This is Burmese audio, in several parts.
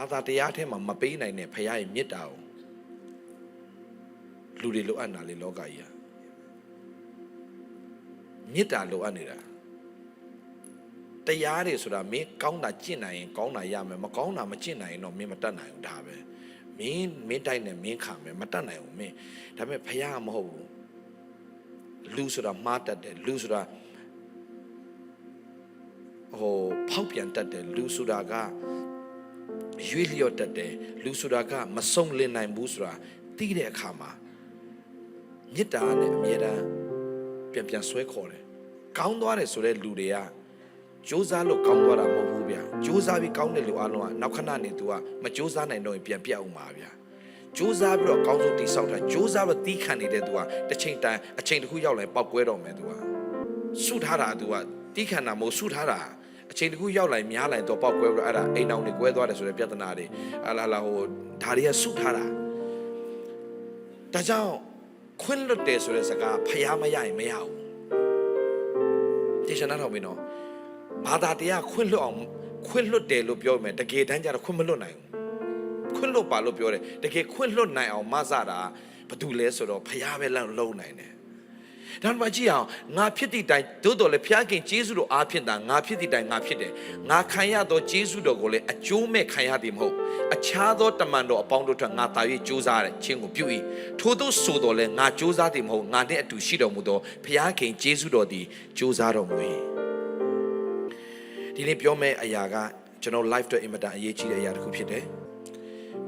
ဘာသာတရားထဲမှာမပေးနိုင်တဲ့ဖခင်ရဲ့မေတ္တာကိုလူတွေလိုအပ်တာလေလောကကြီးကမေတ္တာလိုအပ်နေတာတရားတွေဆိုတာမင်းကောင်းတာကျင့်နိုင်ရင်ကောင်းတာရမယ်မကောင်းတာမကျင့်နိုင်ရင်တော့မင်းမတတ်နိုင်ဘူးဒါပဲမင်းမင်းတိုက်နဲ့မင်းခံမယ်မတတ်နိုင်ဘူးမင်းဒါပေမဲ့ဖခင်ကမဟုတ်ဘူးလူဆိုတာမှားတတ်တယ်လူဆိုတာဟိုဖောက်ပြန်တတ်တယ်လူဆိုတာက ရွေ့လျော့တတ်တယ်လူဆိုတာကမဆုံးလင့်နိုင်ဘူးဆိုတာသိတဲ့အခါမှာမေတ္တာနဲ့အမြဲတမ်းပြန်ပြန်ဆွဲခေါ်တယ်ကောင်းသွားတယ်ဆိုတဲ့လူတွေကကြိုးစားလို့ကောင်းသွားတာမဟုတ်ဘူးဗျာကြိုးစားပြီးကောင်းတဲ့လူအလုံးကနောက်ခဏနေသူကမကြိုးစားနိုင်တော့ပြန်ပြတ်အောင်ပါဗျာကြိုးစားပြီးတော့ကောင်းဆုံးတိဆောက်တာကြိုးစားပြီးတီးခံနေတဲ့သူကတစ်ချိန်တန်အချိန်တစ်ခုရောက်လာပောက်ကွဲတော့မယ်သူကဆုထားတာသူကတီးခံတာမဟုတ်ဆုထားတာ အချိန်တစ်ခုရောက်လာရင်များလာရင်တော့ပောက်ကွဲပြီးတော့အဲ့ဒါအိမ်အောင်တွေကွဲသွားတယ်ဆိုတဲ့ပြဿနာတွေအလားလားဟိုဒါတွေကဆုထားတာဒါကြောင့်ခွင့်လွတ်တယ်ဆိုတဲ့စကားဖျားမရရင်မရဘူးတေချာနာတော့မင်းနော်ဘာသာတရားခွင့်လွတ်အောင်ခွင့်လွတ်တယ်လို့ပြောမယ်တကယ်တမ်းကျတော့ခွင့်မလွတ်နိုင်ဘူးခွင့်လွတ်ပါလို့ပြောတယ်တကယ်ခွင့်လွတ်နိုင်အောင်မဆတာဘာတူလဲဆိုတော့ဖျားပဲလောက်လုံးနိုင်တယ် ဒါမှမကြည့်အောင်ငါဖြစ်သည့်တိုင်သို့တော်လည်းဖျားခင်ဂျေစုတော်အားဖြင့်သာငါဖြစ်သည့်တိုင်ငါဖြစ်တယ်ငါခံရသောဂျေစုတော်ကိုလည်းအကျိုးမဲ့ခံရသည်မဟုတ်အခြားသောတမန်တော်အပေါင်းတို့ထက်ငါတာ၍ကြိုးစားတဲ့ခြင်းကိုပြု၏ထို့သောဆိုတော်လည်းငါကြိုးစားသည်မဟုတ်ငါနှင့်အတူရှိတော်မူသောဖျားခင်ဂျေစုတော်သည်ကြိုးစားတော်မူ၏ဒီနေ့ပြောမယ့်အရာကကျွန်တော် live တော့အင်မတန်အရေးကြီးတဲ့အရာတစ်ခုဖြစ်တယ်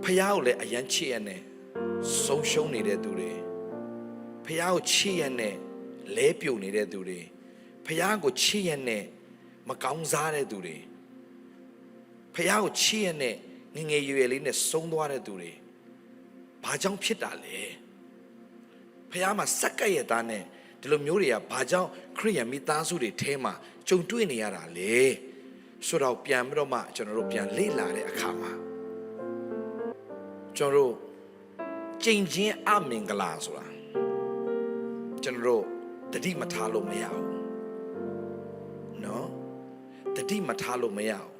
ဖျားကိုလည်းအယမ်းချစ်ရနဲ့ဆုံးရှုံးနေတဲ့သူတွေဖျားကိုချစ်ရနဲ့ လဲပြုတ်နေတဲ့သူတွေဖះကိုချစ်ရနဲ့မကောင်းစားတဲ့သူတွေဖះကိုချစ်ရနဲ့ငငယ်ရွယ်ရွယ်လေးနဲ့ဆုံးသွားတဲ့သူတွေဘာကြောင့်ဖြစ်တာလဲဖះမှာစက္ကပ်ရသားနဲ့ဒီလိုမျိုးတွေကဘာကြောင့်ခရိယံမိသားစုတွေထဲမှာကြုံတွေ့နေရတာလဲဆိုတော့ပြန်ပြီးတော့မှကျွန်တော်တို့ပြန်လေ့လာတဲ့အခါမှာကျွန်တော်တို့ကျင့်ချင်းအမင်္ဂလာဆိုတာကျွန်တော်တို့ တတိမထားလို့မရဘူးနော်တတိမထားလို့မရဘူး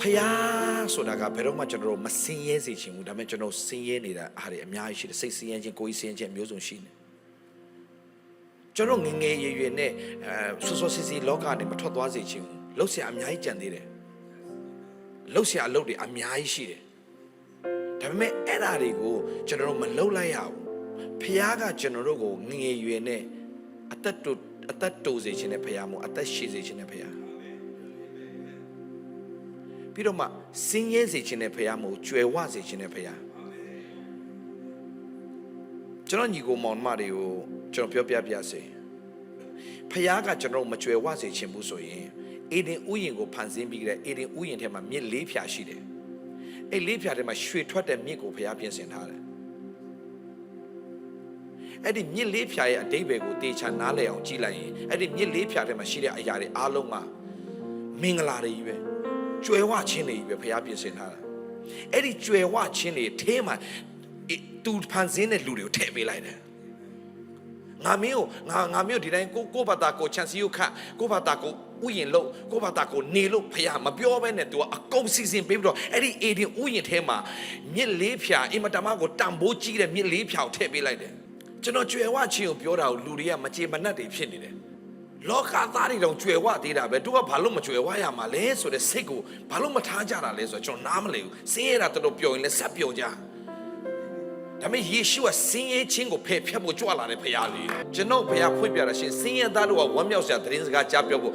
ဖယားဆိုတာကဘယ်တော့မှကျွန်တော်တို့မစင်ရဲစေချင်ဘူးဒါပေမဲ့ကျွန်တော်စင်ရဲနေတာအားတွေအများကြီးရှိတယ်စိတ်စင်ရဲခြင်းကိုယ်ကြီးစင်ရဲခြင်းအမျိုးစုံရှိနေကျွန်တော်ငယ်ငယ်ရွယ်ရွယ်နဲ့အဲဆောဆောစီစီလောကနေမထွက်သွားစေချင်ဘူးလှုပ်ရှားအများကြီးကြံသေးတယ်လှုပ်ရှားအလုပ်တွေအများကြီးရှိတယ်ဒါပေမဲ့အဲ့ဓာတွေကိုကျွန်တော်တို့မလှုပ်လိုက်ရဘူး ဖះကကျွန်တော်တို့ကိုငငယ်ရွယ်နဲ့အသက်တူအသက်တူစေခြင်းနဲ့ဖះမို့အသက်ရှည်စေခြင်းနဲ့ဖះပြီးတော့မှစင်းရဲစေခြင်းနဲ့ဖះမို့ကြွယ်ဝစေခြင်းနဲ့ဖះကျွန်တော်ညီကိုမောင်မတွေကိုကျွန်တော်ပြောပြပြစေဖះကကျွန်တော်မကြွယ်ဝစေခြင်းဘူးဆိုရင်အေဒင်ဥယျင်ကိုဖန်ဆင်းပြီးတဲ့အေဒင်ဥယျင်ထဲမှာမြစ်လေးဖြာရှိတယ်အဲ့လေးဖြာထဲမှာရွှေထွက်တဲ့မြစ်ကိုဖះပြင်ဆင်ထားတယ် အဲ့ဒီမြစ်လေးဖြာရဲ့အတိတ်ဘယ်ကိုတေချာနားလည်အောင်ကြည့်လိုက်ရင်အဲ့ဒီမြစ်လေးဖြာထဲမှာရှိတဲ့အရာတွေအားလုံးကမင်္ဂလာတွေကြီးပဲကျွယ်ဝခြင်းတွေကြီးပဲဖရားပြင်ဆင်ထားတာအဲ့ဒီကျွယ်ဝခြင်းတွေထဲမှာသူဖန်ဆင်းတဲ့လူတွေကိုထည့်ပေးလိုက်တယ်ငါမင်းကိုငါငါမင်းကိုဒီတိုင်းကိုကိုဘာသာကိုချန်စီကိုခတ်ကိုဘာသာကိုဥယျင်လို့ကိုဘာသာကိုနေလို့ဖရားမပြောဘဲနဲ့ तू အကုန်စီစဉ်ပေးပြီးတော့အဲ့ဒီအေဒီဥယျင်ထဲမှာမြစ်လေးဖြာအင်မတမကိုတန်ဖိုးကြီးတဲ့မြစ်လေးဖြာကိုထည့်ပေးလိုက်တယ် ကျွန်တော်ကြွယ်ဝခြင်းကိုပြောတာကိုလူတွေကမကြေမနက်တွေဖြစ်နေတယ်လောကသားတွေတောင်ကြွယ်ဝသေးတာပဲသူကဘာလို့မကြွယ်ဝရမှာလဲဆိုတဲ့စိတ်ကိုဘာလို့မထားကြတာလဲဆိုတော့ကျွန်တော်နားမလည်ဘူးစင်းရတာတော်တော်ပျော်ရင်လည်းဆက်ပျော်ကြဒါပေမဲ့ယေရှုကစင်းရဲခြင်းကိုဖယ်ဖြတ်ဖို့ကြွလာတဲ့ဖရားလေးကျွန်တော်ဖရားဖွင့်ပြတာရှင်စင်းရဲသားတို့ကဝမ်းမြောက်စရာသတင်းစကားကြားပြောဖို့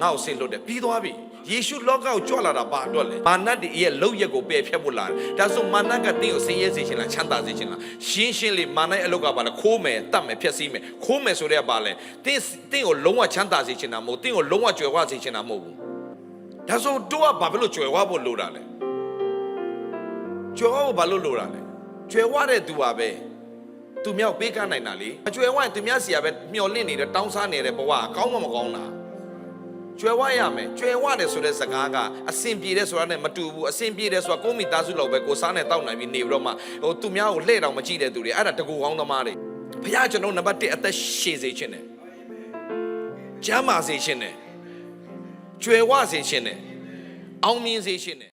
ငါ့ကိုဆင်လွတ်တယ်ပြီးသွားပြီ ယေရှုလောကကိုကြွလာတာဘာအတွက်လဲမာနတ်တွေရဲ့လောက်ရက်ကိုပယ်ဖြတ်ဖို့လာတယ်ဒါဆိုမာနတ်ကတင်းကိုဆင်းရဲစေခြင်းလားချမ်းသာစေခြင်းလားရှင်းရှင်းလေးမာနတ်ရဲ့အလုပ်ကဘာလဲခိုးမယ်တတ်မယ်ဖျက်ဆီးမယ်ခိုးမယ်ဆိုတဲ့ကဘာလဲတင်းတင်းကိုလုံးဝချမ်းသာစေခြင်းလားမဟုတ်တင်းကိုလုံးဝကြွယ်ဝစေခြင်းလားမဟုတ်ဘူးဒါဆိုတို့ကဘာဖြစ်လို့ကြွယ်ဝဖို့လိုတာလဲကြွယ်ဝဖို့ဘာလို့လိုတာလဲကြွယ်ဝတဲ့သူပါပဲသူမြောက်ပေးကနိုင်တာလေအကျွယ်ဝရင်သူများစီကပဲမျော်လင့်နေတဲ့တောင်းစားနေတဲ့ဘဝကောင်းမမကောင်းတာ ကျွယ်ဝရမယ်ကျွယ်ဝတယ်ဆိုတဲ့စကားကအစင်ပြေတဲ့ဆိုတာနဲ့မတူဘူးအစင်ပြေတယ်ဆိုတာကိုမိသားစုလောက်ပဲကိုစားနဲ့တောက်နိုင်ပြီးနေပြီးတော့မှဟိုသူများကိုလှဲ့တောင်မကြည့်တဲ့သူတွေအဲ့ဒါတကူကောင်းသမားတွေဖခင်ကျွန်တော်နံပါတ်1အသက်ရှည်စေခြင်းနဲ့ကျမ်းမာစေခြင်းနဲ့ကျွယ်ဝစေခြင်းနဲ့အောင်မြင်စေရှင်တယ်